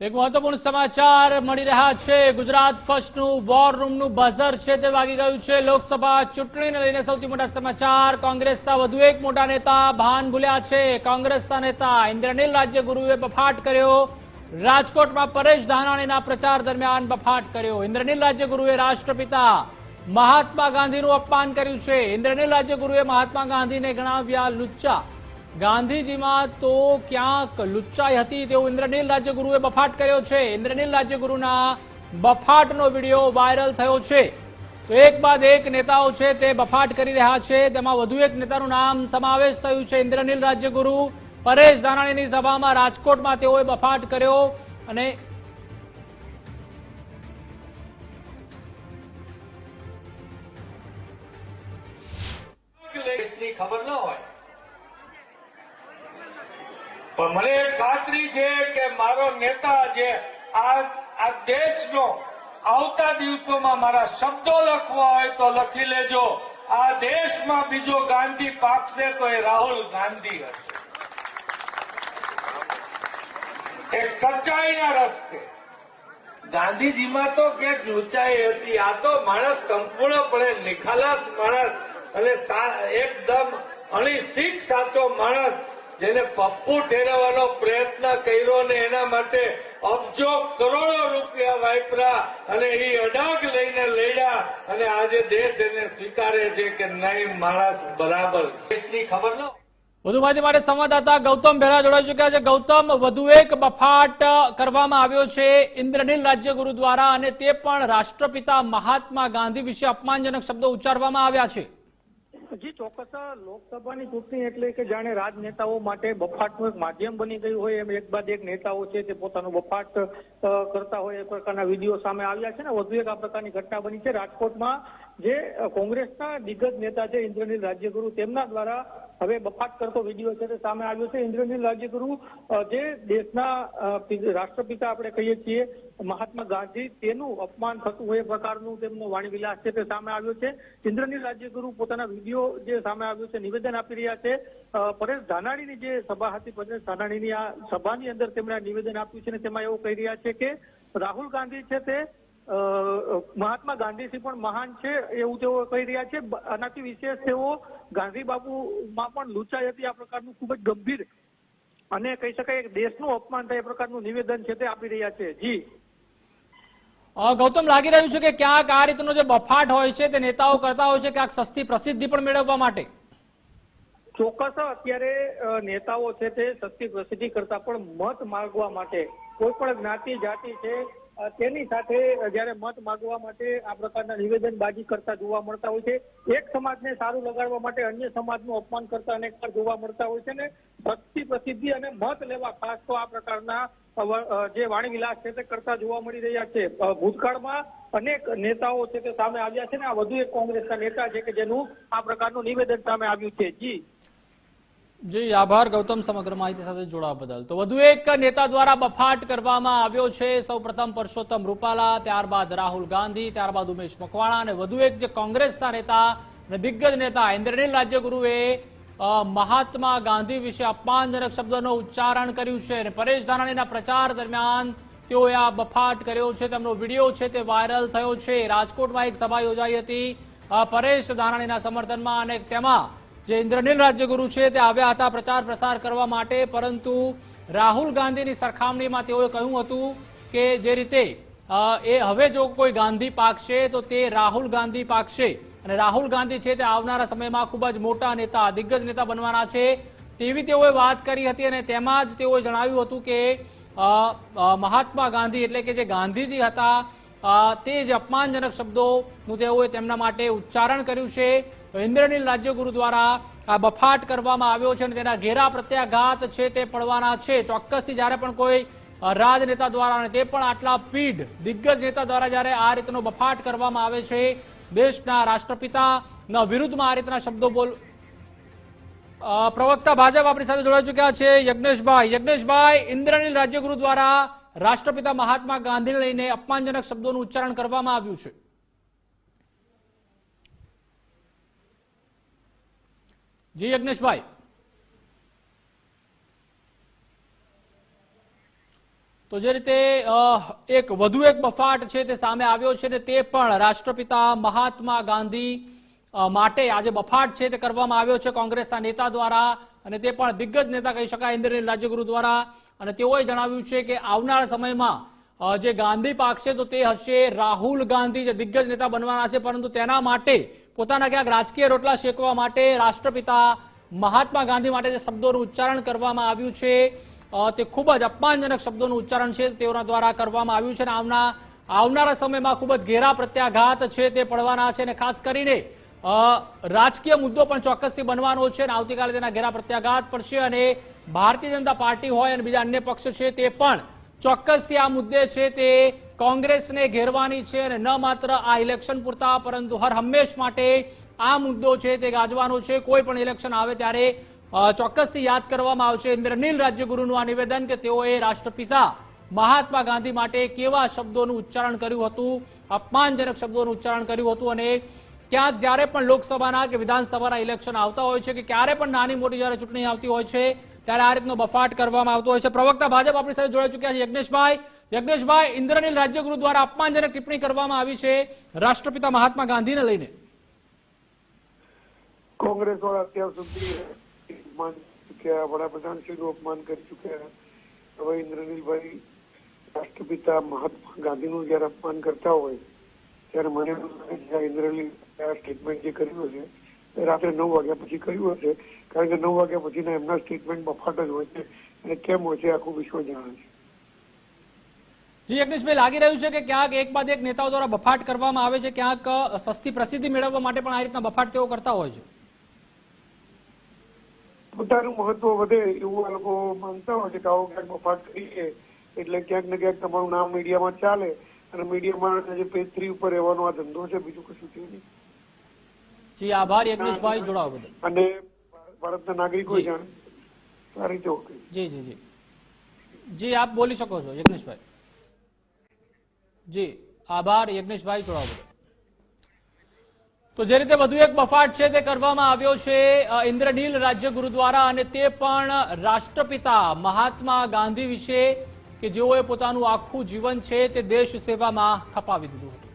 એક મહત્વપૂર્ણ સમાચાર મળી રહ્યા છે. ગુજરાત ફર્સ્ટનું વોર રૂમનું બઝર છે તે વાગી ગયું છે. લોકસભા ચૂંટણીને લઈને સૌથી મોટા સમાચાર. કોંગ્રેસના વધુ એક મોટા નેતા ભાન ભૂલ્યા છે. કોંગ્રેસના નેતા ઇન્દ્રનીલ રાજ્યગુરુએ બફાટ કર્યો. રાજકોટમાં પરેશ ધાનાણીના પ્રચાર દરમિયાન બફાટ કર્યો. ઇન્દ્રનીલ રાજ્યગુરુએ રાષ્ટ્રપિતા મહાત્મા ગાંધીનું અપમાન કર્યું છે. ઇન્દ્રનીલ રાજ્યગુરુએ મહાત્મા ગાંધીને ગણાવ્યા લુચ્ચા ગાંધીજીમાં તો ક્યાંક લુચ્ચાઈ હતી તેવું ઇન્દ્રનીલ રાજ્યગુરુએ બફાટ કર્યો છે. ઇન્દ્રનીલ રાજ્યગુરુના બફાટનો વીડિયો વાયરલ થયો છે. તો એક બાદ એક નેતાઓ છે તે બફાટ કરી રહ્યા છે. તેમાં વધુ એક નેતાનું નામ સમાવેશ થયું છે ઇન્દ્રનીલ રાજ્યગુરુ. પરેશ ધાનાણીની સભામાં રાજકોટમાં તેઓએ બફાટ કર્યો અને ખબર ન હોય. પણ મને ખાતરી છે કે મારો નેતા જે આ દેશનો આવતા દિવસોમાં મારા શબ્દો લખવા હોય તો લખી લેજો. આ દેશમાં બીજો ગાંધી પાકશે તો એ રાહુલ ગાંધી હશે. એક સચ્ચાઈના રસ્તે. ગાંધીજીમાં તો ક્યાંક ઊંચાઈ હતી. આ તો માણસ સંપૂર્ણપણે નિખાલસ માણસ અને એકદમ અણી શીખ સાચો માણસ. જેને પપ્પુ ઠેરવવાનો પ્રયત્ન કર્યો ને એના માટે અબજો કરોડો રૂપિયા વાપરા અને એ અડાગ લઈને લડ્યા અને આજે દેશ એને સ્વીકારે છે કે નહીં, માણસ બરાબર. દેશની ખબર ન વધુ માહિતી માટે સંવાદદાતા ગૌતમ ભેરા જોડાઈ ચુક્યા છે ગૌતમ, વધુ એક બફાટ કરવામાં આવ્યો છે ઇન્દ્રનીલ રાજ્યગુરુ દ્વારા અને તે પણ રાષ્ટ્રપિતા મહાત્મા ગાંધી વિશે અપમાનજનક શબ્દો ઉચ્ચારવામાં આવ્યા છે જી ચોક્કસ લોકસભાની ચૂંટણી એટલે કે જાણે રાજનેતાઓ માટે બફાટનું એક માધ્યમ બની ગયું હોય, એમ એક બાદ એક નેતાઓ છે તે પોતાનો બફાટ કરતા હોય, એ પ્રકારના વીડિયો સામે આવ્યા છે ને, વધુ એક આ પ્રકારની ઘટના બની છે. રાજકોટમાં જે કોંગ્રેસના દિગ્ગજ નેતા છે ઇન્દ્રનીલ રાજ્યગુરુ, તેમના દ્વારા હવે બફાટ કરતો વીડિયો છે તે સામે આવ્યો છે. ઇન્દ્રનીલ રાજ્યગુરુ જે દેશના રાષ્ટ્રપિતા આપણે કહીએ છીએ, મહાત્મા ગાંધી, તેનું અપમાન થતું હોય એ પ્રકારનું તેમનો વાણી વિલાસ છે તે સામે આવ્યો છે. ઇન્દ્રનીલ રાજ્યગુરુ પોતાના વીડિયો જે સામે આવ્યો છે, નિવેદન આપી રહ્યા છે. પરેશ ધાનાણીની જે સભા હતી, પરેશ ધાનાણીની આ સભાની અંદર તેમણે નિવેદન આપ્યું છે અને તેમાં એવું કહી રહ્યા છે કે રાહુલ ગાંધી છે તે મહાત્મા ગાંધીજી પણ મહાન છે એવું તેઓ કહી રહ્યા છે. આનાથી વિશેષ તેઓ ગાંધી બાપુમાં પણ લુચાઈ હતી. આ પ્રકારનું ખૂબ જ ગંભીર અને કહી શકાય દેશનું અપમાન થાય એ પ્રકારનું નિવેદન છે તે આપી રહ્યા છે. જી. ગૌતમ લાગી રહ્યું છે કે ક્યાંક આ રીતનો જે બફાટ હોય છે તે નેતાઓ કરતા હોય છે ક્યાંક સસ્તી પ્રસિદ્ધિ પણ મેળવવા માટે? ચોક્કસ અત્યારે નેતાઓ છે તે સસ્તી પ્રસિદ્ધિ કરતા પણ મત માગવા માટે કોઈ પણ જ્ઞાતિ જાતિ છે તેની સાથે જયારે મત માંગવા માટે આ પ્રકારના નિવેદનબાજી કરતા જોવા મળતા હોય છે. એક સમાજને સારું લગાડવા માટે અન્ય સમાજનું અપમાન કરતા અનેક જોવા મળતા હોય છે ને ભક્તિ પ્રસિદ્ધિ અને મત લેવા ખાસ તો આ પ્રકારના જે વાણી વિલાસ છે તે કરતા જોવા મળી રહ્યા છે. ભૂતકાળમાં અનેક નેતાઓ છે તે સામે આવ્યા છે ને, આ વધુ એક કોંગ્રેસના નેતા છે કે જેનું આ પ્રકારનું નિવેદન સામે આવ્યું છે. જી. જી, આભાર ગૌતમ સમગ્ર માહિતી સાથે જોડાવા બદલ. તો વધુ એક નેતા દ્વારા બફાટ કરવામાં આવ્યો છે. સૌપ્રથમ પરસોત્તમ રૂપાલા, ત્યારબાદ રાહુલ ગાંધી, ત્યારબાદ ઉમેશ મકવાણા અને વધુ એક જે કોંગ્રેસના નેતા અને દિગ્ગજ નેતા ઇન્દ્રનીલ રાજ્યગુરુએ મહાત્મા ગાંધી વિશે અપમાનજનક શબ્દોનું ઉચ્ચારણ કર્યું છે અને પરેશ ધાનાણીના પ્રચાર દરમિયાન તેઓએ આ બફાટ કર્યો છે. તેમનો વીડિયો છે તે વાયરલ થયો છે. રાજકોટમાં એક સભા યોજાઈ હતી. પરેશ ધાનાણીના સમર્થનમાં અને તેમાં જે ઇન્દ્રનીલ રાજ્યગુરુ છે, તે આવ્યા હતા પ્રચાર પ્રસાર કરવા માટે, પરંતુ રાહુલ ગાંધીની સરખામણીમાં તેઓએ કહ્યું હતું કે જે રીતે એ હવે જો કોઈ ગાંધી પાકશે, તો તે રાહુલ ગાંધી પાકશે. અને રાહુલ ગાંધી છે તે આવનારા સમયમાં ખૂબ જ મોટા નેતા, દિગ્ગજ નેતા બનવાના છે. તેવી તેઓએ વાત કરી હતી અને તેમાં જ તેઓએ જણાવ્યું હતું કે મહાત્મા ગાંધી એટલે કે જે ગાંધીજી હતા તે જ અપમાનજનક શબ્દોનું તેઓએ તેમના માટે ઉચ્ચારણ કર્યું છે. ઇન્દ્રનીલ રાજ્યગુરુ દ્વારા આ બફાટ કરવામાં આવ્યો છે અને તેના ઘેરા પ્રત્યાઘાત છે તે પડવાના છે. ચોક્કસથી જ્યારે પણ કોઈ રાજનેતા દ્વારા અને તે પણ આટલા પીઢ, દિગ્ગજ નેતા દ્વારા જ્યારે આ રીતનો બફાટ કરવામાં આવે છે, દેશના રાષ્ટ્રપિતાના વિરુદ્ધમાં આ રીતના શબ્દો બોલ પ્રવક્તા ભાજપ આપણી સાથે જોડાઈ ચુક્યા છે. યજ્ઞેશભાઈ યજ્ઞેશભાઈ, ઇન્દ્રનીલ રાજ્યગુરુ દ્વારા રાષ્ટ્રપિતા મહાત્મા ગાંધીને લઈને અપમાનજનક શબ્દોનું ઉચ્ચારણ કરવામાં આવ્યું છે. જી યજ્ઞેશભાઈ. તો જે રીતે એક વધુ એક બફાટ છે તે સામે આવ્યો છે ને તે પણ રાષ્ટ્રપિતા મહાત્મા ગાંધી માટે આજે બફાટ છે તે કરવામાં આવ્યો છે કોંગ્રેસના નેતા દ્વારા અને તે પણ દિગ્ગજ નેતા કહી શકાય, ઇન્દ્રનીલ રાજ્યગુરુ દ્વારા. અને તેઓએ જણાવ્યું છે કે આવનારા સમયમાં જે ગાંધી પાકશે તો તે હશે રાહુલ ગાંધી જે દિગ્ગજ નેતા બનવાના છે, પરંતુ તેના માટે પોતાના ક્યાંક રાજકીય રોટલા શેકવા માટે રાષ્ટ્રપિતા મહાત્મા ગાંધી માટે જે શબ્દોનું ઉચ્ચારણ કરવામાં આવ્યું છે તે ખૂબ જ અપમાનજનક શબ્દોનું ઉચ્ચારણ છે, તેઓના દ્વારા કરવામાં આવ્યું છે અને આવના, આવનારા સમયમાં ખૂબ જ ઘેરા પ્રત્યાઘાત છે, તે પડવાના છે અને ખાસ કરીને રાજકીય મુદ્દો પણ ચોક્કસથી બનવાનો છે અને આવતીકાલે તેના ઘેરા પ્રત્યાઘાત પડશે અને ભારતીય જનતા પાર્ટી હોય અને બીજા અન્ય પક્ષ છે તે પણ ચોક્કસથી આ મુદ્દે છે તે કોંગ્રેસને ઘેરવાની છે અને ન માત્ર આ ઇલેક્શન પૂરતા, પરંતુ હર હંમેશ માટે આ મુદ્દો છે તે ગાજવાનો છે. કોઈ પણ ઇલેક્શન આવે ત્યારે ચોક્કસથી યાદ કરવામાં આવશે. ઇન્દ્રનીલ રાજ્યગુરુનું આ નિવેદન કે તેઓએ રાષ્ટ્રપિતા મહાત્મા ગાંધી માટે કેવા શબ્દોનું ઉચ્ચારણ કર્યું હતું, અપમાનજનક શબ્દોનું ઉચ્ચારણ કર્યું હતું અને ક્યાંક જ્યારે પણ લોકસભાના કે વિધાનસભાના ઇલેક્શન આવતા હોય છે કે ક્યારે પણ નાની મોટી જ્યારે ચૂંટણી આવતી હોય છે, ત્યારે આ રીતનો બફાટ કરવામાં આવતો હોય છે. પ્રવક્તા ભાજપ આપણી સાથે જોડાઈ ચૂક્યા છે. યજ્ઞેશભાઈ યજ્ઞેશભાઈ, ઇન્દ્રનીલ રાજ્યગુરુ દ્વારા અપમાનજનક ટિપ્પણી કરવામાં આવી છે રાષ્ટ્રપિતા મહાત્મા ગાંધીને લઈને. કોંગ્રેસ વાળા અત્યાર સુધી અપમાન ચૂક્યા, વડાપ્રધાન શ્રીનું અપમાન કરી ચૂક્યા. હવે ઇન્દ્રનીલભાઈ રાષ્ટ્રપિતા મહાત્મા ગાંધીનું જયારે અપમાન કરતા હોય, ત્યારે મને ઇન્દ્રનીલ સ્ટેટમેન્ટ જે કર્યું હશે રાત્રે નવ વાગ્યા પછી કર્યું હશે કારણ કે નવ વાગ્યા પછીના એમના સ્ટેટમેન્ટ બફાટ જ હોય છે અને કેમ હોય છે આખું વિશ્વ જાણે છે. જી યજ્ઞેશભાઈ લાગી રહ્યું છે કે ક્યાંક એક બાદ એક નેતાઓ દ્વારા બફાટ કરવામાં આવે છે ક્યાંક સસ્તી પ્રસિદ્ધિ મેળવવા માટે પણ આ રીતના બફાટ તેઓ કરતા હોય છે. પોતાનું મહત્વ વધે એવું આ લોકો માનતા હોય છે કે આવો ક્યાંક બફાટ કરીએ એટલે ક્યાંક ને ક્યાંક તમારું નામ મીડિયામાં ચાલે અને મીડિયામાં જે પેજ થ્રી ઉપર રહેવાનો આ ધંધો છે બીજું કશું થયું નહીં. જી આભાર યજ્ઞેશભાઈ જોડાવા બદલ. અને ભારતના નાગરિકો જાણ. સારી ઓકે જી જી જી. જી આપ બોલી શકો છો યજ્ઞેશભાઈ. જી આભાર યજ્ઞેશભાઈ જોડાવા બદલ. તો જે રીતે વધુ એક બફાટ છે તે કરવામાં આવ્યો છે ઇન્દ્રનીલ રાજ્ય ગુરુદ્વારા અને તે પણ રાષ્ટ્રપિતા મહાત્મા ગાંધી વિશે કે જેઓએ પોતાનું આખું જીવન છે તે દેશ સેવામાં ખપાવી દીધું હતું.